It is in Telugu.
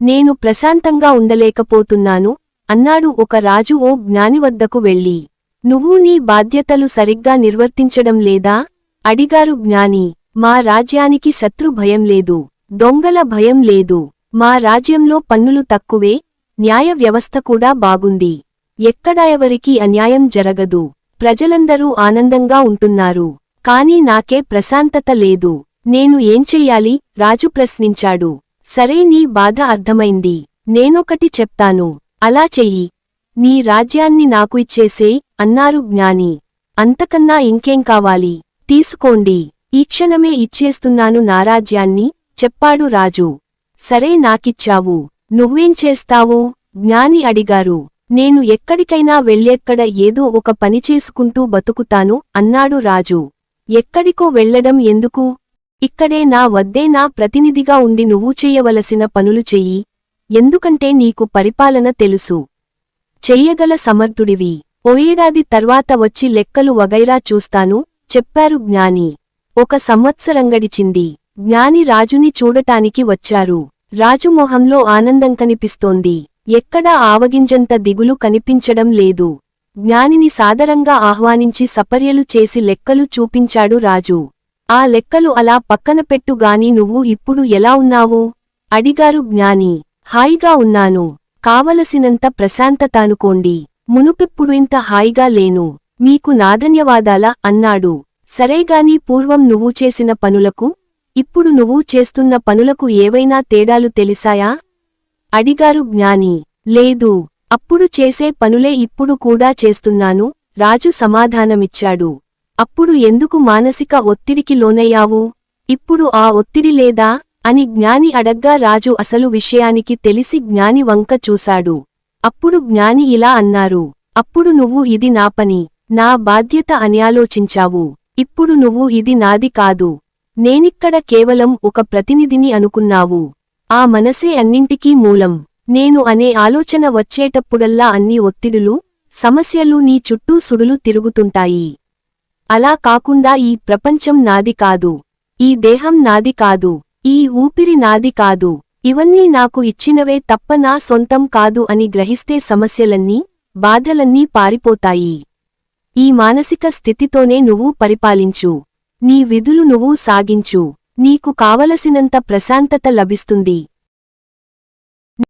నేను ప్రశాంతంగా ఉండలేకపోతున్నాను అన్నాడు ఒక రాజు ఓ జ్ఞాని వద్దకు వెళ్ళి. నువ్వు నీ బాధ్యతలు సరిగ్గా నిర్వర్తించడం లేదా? అడిగారు జ్ఞాని. మా రాజ్యానికి శత్రు భయం లేదు దొంగల భయం లేదు. మా రాజ్యంలో పన్నులు తక్కువే న్యాయ వ్యవస్థ కూడా బాగుంది. ఎక్కడా ఎవరికీ అన్యాయం జరగదు. ప్రజలందరూ ఆనందంగా ఉంటున్నారు. కాని నాకే ప్రశాంతత లేదు. నేను ఏం చెయ్యాలి? రాజు ప్రశ్నించాడు. సరే నీ బాధ అర్థమైంది. నేనొకటి చెప్తాను. అలా చెయ్యి. నీ రాజ్యాన్ని నాకు ఇచ్చేసే అన్నారు జ్ఞాని. అంతకన్నా ఇంకేం కావాలి? తీసుకోండి. ఈ క్షణమే ఇచ్చేస్తున్నాను నా రాజ్యాన్ని చెప్పాడు రాజు. సరే నాకిచ్చావు. నువ్వేం చేస్తావు? జ్ఞాని అడిగారు. నేను ఎక్కడికైనా వెళ్ళెక్కడ ఏదో ఒక పని చేసుకుంటూ బతుకుతాను అన్నాడు రాజు. ఎక్కడికో వెళ్ళడం ఎందుకు? ఇక్కడే నా వద్దే నా ప్రతినిధిగా ఉండి నువ్వు చెయ్యవలసిన పనులు చెయ్యి. ఎందుకంటే నీకు పరిపాలన తెలుసు. చెయ్యగల సమర్థుడివి. ఓ ఏడాది తర్వాత వచ్చి లెక్కలు వగైరా చూస్తాను చెప్పారు జ్ఞాని. ఒక సంవత్సరం గడిచింది. జ్ఞాని రాజుని చూడటానికి వచ్చారు. రాజు మొహంలో ఆనందం కనిపిస్తోంది. ఎక్కడా ఆవగింజంత దిగులు కనిపించడం లేదు. జ్ఞానిని సాదరంగా ఆహ్వానించి సపర్యలు చేసి లెక్కలు చూపించాడు రాజు. ఆ లెక్కలు అలా పక్కన పెట్టుగాని నువ్వు ఇప్పుడు ఎలా ఉన్నావు? అడిగారు జ్ఞాని. హాయిగా ఉన్నాను. కావలసినంత ప్రశాంతతానుకోండి మునుపెప్పుడు ఇంత హాయిగా లేను. మీకు నాధన్యవాదాల అన్నాడు. సరేగాని పూర్వం నువ్వు చేసిన పనులకు ఇప్పుడు నువ్వు చేస్తున్న పనులకు ఏవైనా తేడాలు తెలిసాయా? అడిగారు జ్ఞాని. లేదు. అప్పుడు చేసే పనులే ఇప్పుడు కూడా చేస్తున్నాను. రాజు సమాధానమిచ్చాడు. అప్పుడు ఎందుకు మానసిక ఒత్తిడికి లోనయ్యావు? ఇప్పుడు ఆ ఒత్తిడి లేదా? అని జ్ఞాని అడగ్గా రాజు అసలు విషయానికి తెలిసి జ్ఞాని వంక చూశాడు. అప్పుడు జ్ఞాని ఇలా అన్నారు. అప్పుడు నువ్వు ఇది నా పని నా బాధ్యత అని ఆలోచించావు. ఇప్పుడు నువ్వు ఇది నాది కాదు. నేనిక్కడ కేవలం ఒక ప్రతినిధిని అనుకున్నావు. ఆ మనసే అన్నింటికీ మూలం. నేను అనే ఆలోచన వచ్చేటప్పుడల్లా అన్ని ఒత్తిడులు సమస్యలు నీ చుట్టూ సుడులు తిరుగుతుంటాయి. అలా కాకుండా ఈ ప్రపంచం నాది కాదు. ఈ దేహం నాది కాదు. ఈ ఊపిరి నాది కాదు. ఇవన్నీ నాకు ఇచ్చినవే తప్ప నా సొంతం కాదు అని గ్రహిస్తే సమస్యలన్నీ బాధలన్నీ పారిపోతాయి. ఈ మానసిక స్థితితోనే నువ్వు పరిపాలించు. నీ విధులు నువ్వు సాగించు. నీకు కావలసినంత ప్రశాంతత లభిస్తుంది.